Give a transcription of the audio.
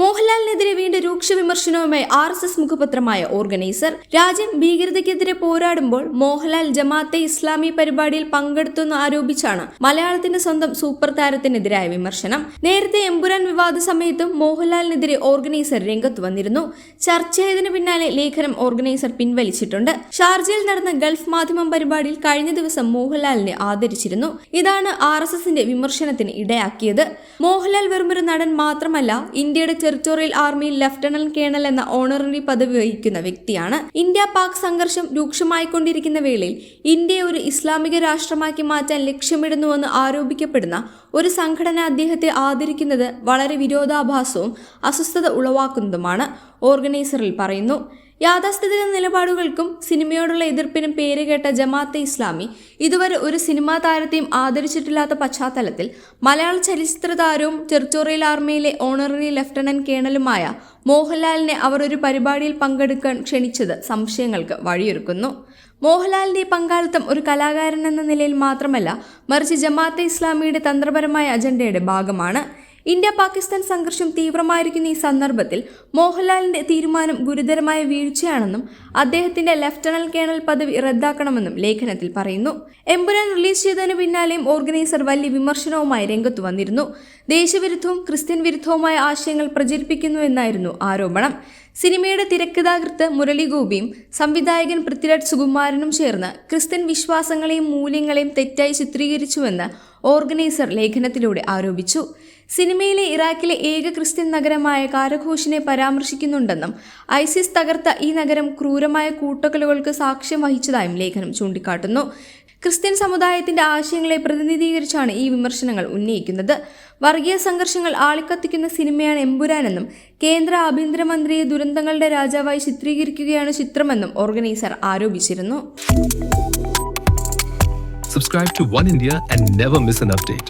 മോഹൻലാലിനെതിരെ വീണ്ടും രൂക്ഷ വിമർശനവുമായി ആർ എസ് എസ് മുഖപത്രമായ ഓർഗനൈസർ രാജ്യം ഭീകരതയ്ക്കെതിരെ പോരാടുമ്പോൾ മോഹൻലാൽ ജമാഅത്തെ ഇസ്ലാമി പരിപാടിയിൽ പങ്കെടുത്തുവെന്ന് ആരോപിച്ചാണ് മലയാളത്തിന്റെ സ്വന്തം സൂപ്പർ താരത്തിനെതിരായ വിമർശനം. നേരത്തെ എമ്പുരാൻ വിവാദ സമയത്തും മോഹൻലാലിനെതിരെ ഓർഗനൈസർ രംഗത്ത് വന്നിരുന്നു. ചർച്ചയായതിനു പിന്നാലെ ലേഖനം ഓർഗനൈസർ പിൻവലിച്ചിട്ടുണ്ട്. ഷാർജയിൽ നടന്ന ഗൾഫ് മാധ്യമം പരിപാടിയിൽ കഴിഞ്ഞ ദിവസം മോഹൻലാലിനെ ആദരിച്ചിരുന്നു. ഇതാണ് ആർ എസ് എസിന്റെ വിമർശനത്തിന് ഇടയാക്കിയത്. മോഹൻലാൽ വെറുമൊരു നടൻ മാത്രമല്ല ഇന്ത്യയുടെ ടെറിട്ടോറിയൽ ആർമി ലഫ്റ്റനന്റ് കേണൽ എന്ന ഓണററി പദവി വഹിക്കുന്ന വ്യക്തിയാണ്. ഇന്ത്യ പാക് സംഘർഷം രൂക്ഷമായിക്കൊണ്ടിരിക്കുന്ന വേളയിൽ ഇന്ത്യയെ ഒരു ഇസ്ലാമിക രാഷ്ട്രമാക്കി മാറ്റാൻ ലക്ഷ്യമിടുന്നുവെന്ന് ആരോപിക്കപ്പെടുന്ന ഒരു സംഘടന അദ്ദേഹത്തെ ആദരിക്കുന്നത് വളരെ വിരോധാഭാസവും അസ്വസ്ഥത ഉളവാക്കുന്നതുമാണ്. ഓർഗനൈസറിൽ പറയുന്നു യാഥാസ്ഥിതിക നിലപാടുകൾക്കും സിനിമയോടുള്ള എതിർപ്പിനും പേരുകേട്ട ജമാഅത്തെ ഇസ്ലാമി ഇതുവരെ ഒരു സിനിമാ താരത്തെയും ആദരിച്ചിട്ടില്ലാത്ത പശ്ചാത്തലത്തിൽ മലയാള ചലച്ചിത്ര താരവും ചെറുച്ചോറയിൽ ആർമിയിലെ ഓണററി ലഫ്റ്റനന്റ് കേണലുമായ മോഹൻലാലിനെ അവർ ഒരു പരിപാടിയിൽ പങ്കെടുക്കാൻ ക്ഷണിച്ചത് സംശയങ്ങൾക്ക് വഴിയൊരുക്കുന്നു. മോഹൻലാലിന്റെ പങ്കാളിത്തം ഒരു കലാകാരൻ എന്ന നിലയിൽ മാത്രമല്ല മറിച്ച് ജമാഅത്തെ ഇസ്ലാമിയുടെ തന്ത്രപരമായ അജണ്ടയുടെ ഭാഗമാണ്. ഇന്ത്യ പാകിസ്ഥാൻ സംഘർഷം തീവ്രമായിരിക്കുന്ന ഈ സന്ദർഭത്തിൽ മോഹൻലാലിന്റെ തീരുമാനം ഗുരുതരമായ വീഴ്ചയാണെന്നും അദ്ദേഹത്തിന്റെ ലഫ്റ്റനന്റ് കേണൽ പദവി റദ്ദാക്കണമെന്നും ലേഖനത്തിൽ പറയുന്നു. എമ്പുരാൻ റിലീസ് ചെയ്തതിനു പിന്നാലെയും ഓർഗനൈസർ വലിയ വിമർശനവുമായി രംഗത്തു വന്നിരുന്നു. ദേശവിരുദ്ധവും ക്രിസ്ത്യൻ വിരുദ്ധവുമായ ആശയങ്ങൾ പ്രചരിപ്പിക്കുന്നു എന്നായിരുന്നു ആരോപണം. സിനിമയുടെ തിരക്കഥാകൃത്ത് മുരളി ഗോപിയും സംവിധായകൻ പൃഥ്വിരാജ് സുകുമാരനും ചേർന്ന് ക്രിസ്ത്യൻ വിശ്വാസങ്ങളെയും മൂല്യങ്ങളെയും തെറ്റായി ചിത്രീകരിച്ചുവെന്ന് ഓർഗനൈസർ ലേഖനത്തിലൂടെ ആരോപിച്ചു. സിനിമയിലെ ഇറാഖിലെ ഏക ക്രിസ്ത്യൻ നഗരമായ കാരഘോഷിനെ പരാമർശിക്കുന്നുണ്ടെന്നും ഐസിസ് തകർത്ത ഈ നഗരം ക്രൂരമായ കൂട്ടക്കൊലകൾക്ക് സാക്ഷ്യം വഹിച്ചതായും ലേഖനം ചൂണ്ടിക്കാട്ടുന്നു. ക്രിസ്ത്യൻ സമുദായത്തിന്റെ ആശയങ്ങളെ പ്രതിനിധീകരിച്ചാണ് ഈ വിമർശനങ്ങൾ ഉന്നയിക്കുന്നത് വർഗീയ സംഘർഷങ്ങൾ ആളിക്കത്തിക്കുന്ന സിനിമയാണ് എമ്പുരാനെന്നും കേന്ദ്ര ആഭ്യന്തരമന്ത്രിയെ ദുരന്തങ്ങളുടെ രാജാവായി ചിത്രീകരിക്കുകയാണ് ചിത്രമെന്നും ഓർഗനൈസർ ആരോപിച്ചിരുന്നു subscribe to One India and never miss an update.